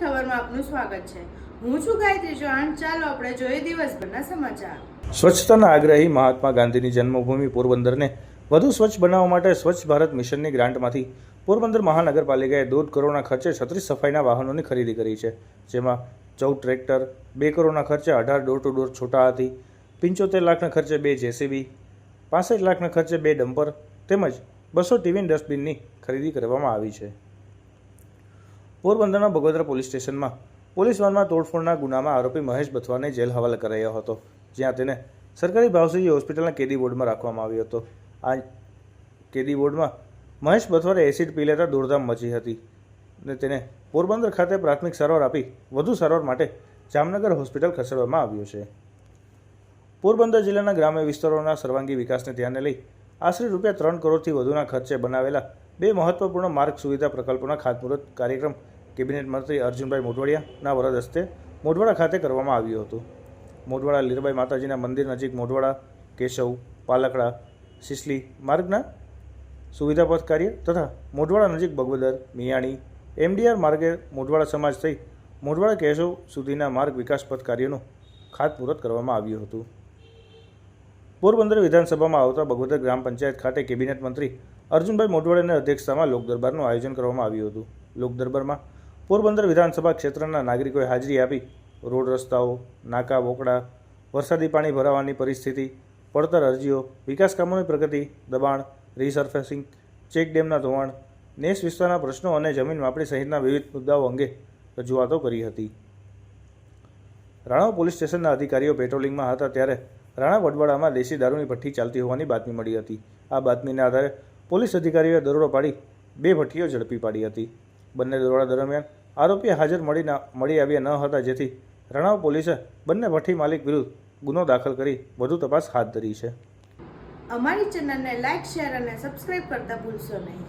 ખબરમાં આપનું સ્વાગત છે. હું છું ગાયત્રી ચૌહાણ. ચાલો આપણે જોઈએ દિવસભરના સમાચાર. સ્વચ્છતાના આગ્રહી મહાત્મા ગાંધીની જન્મભૂમિ પોરબંદરને વધુ સ્વચ્છ બનાવવા માટે સ્વચ્છ ભારત મિશનની ગ્રાન્ટમાંથી પોરબંદર મહાનગરપાલિકાએ દોઢ કરોડના ખર્ચે છત્રીસ સફાઈના વાહનોની ખરીદી કરી છે, જેમાં ચૌદ ટ્રેક્ટર, બે કરોડના ખર્ચે અઢાર door to door Chhota Hathi, પંચોતેર લાખના ખર્ચે બે જેસીબી, પાસઠ લાખના ખર્ચે બે ડમ્પર તેમજ બસો ટીવીન ડસ્ટબિનની ખરીદી કરવામાં આવી છે. પોરબંદરના બગોદરા પોલીસ સ્ટેશનમાં પોલીસ વાનમાં તોડફોડના ગુનામાં આરોપી મહેશ બથવાને જેલ હવાલે કરાયો હતો, જ્યાં તેને સરકારી ભાવસજી હોસ્પિટલના કેદી બોર્ડમાં રાખવામાં આવ્યો હતો. આ કેદી બોર્ડમાં મહેશ બથવારે એસિડ પી લેતા દોડધામ મચી હતી અને તેને પોરબંદર ખાતે પ્રાથમિક સારવાર આપી વધુ સારવાર માટે જામનગર હોસ્પિટલ ખસેડવામાં આવ્યો છે. પોરબંદર જિલ્લાના ગ્રામ્ય વિસ્તારોના સર્વાંગી વિકાસને ધ્યાને લઈ આશરે રૂપિયા ત્રણ કરોડથી વધુના ખર્ચે બનાવેલા બે મહત્વપૂર્ણ માર્ગ સુવિધા પ્રકલ્પોના ખાતમુહૂર્ત કાર્યક્રમ કેબિનેટ મંત્રી અર્જુનભાઈ મોઢવાડિયાના વરદ હસ્તે મોઢવાડા ખાતે કરવામાં આવ્યું હતું. મોઢવાડા લીરબાઈ માતાજીના મંદિર નજીક મોઢવાડા, કેશવ પાલકડા સિસલી માર્ગના સુવિધાપથ કાર્ય તથા મોઢવાડા નજીક બગવદર, મિયાણી, એમડીઆર માર્ગે મોઢવાડા સમાજ થઈ મોઢવાડા, કેશવ સુધીના માર્ગ વિકાસ પથ કાર્યનું ખાતમુહૂર્ત કરવામાં આવ્યું હતું. પોરબંદર વિધાનસભામાં આવતા બગોદર ગ્રામ પંચાયત ખાતે કેબિનેટ મંત્રી અર્જુનભાઈ મોઢવાડિયાની અધ્યક્ષતામાં લોકદરબારનું આયોજન કરવામાં આવ્યું હતું. લોકદરબારમાં પોરબંદર વિધાનસભા ક્ષેત્રના નાગરિકોએ હાજરી આપી રોડ રસ્તાઓ, નાકા વોકડા, વરસાદી પાણી ભરાવાની પરિસ્થિતિ, પડતર અરજીઓ, વિકાસ કામોની પ્રગતિ, દબાણ, રીસર્ફેસિંગ, ચેક ડેમના ધોવાણ, નેસ વિસ્તારના પ્રશ્નો અને જમીન માપણી સહિતના વિવિધ મુદ્દાઓ અંગે રજૂઆતો કરી હતી. રાણા પોલીસ સ્ટેશનના અધિકારીઓ પેટ્રોલિંગમાં હતા ત્યારે રાણા વડવાડામાં દેશી દારૂની ભઠ્ઠી ચાલતી હોવાની બાતમી મળી હતી. આ બાતમીના આધારે પોલીસ અધિકારીઓએ દરોડો પાડી, બે ભઠ્ઠીઓ ઝડપી પાડી હતી. બંને દરોડા દરમિયાન આરોપીએ હાજર મળી મળી આવ્યા ન હતા, જેથી રાણાવ પોલીસે બંને ભઠ્ઠી માલિક વિરુદ્ધ ગુનો દાખલ કરી વધુ તપાસ હાથ ધરી છે. અમારી ચેનલને લાઇક શેર અને સબસ્ક્રાઇબ કરતા ભૂલશો નહીં.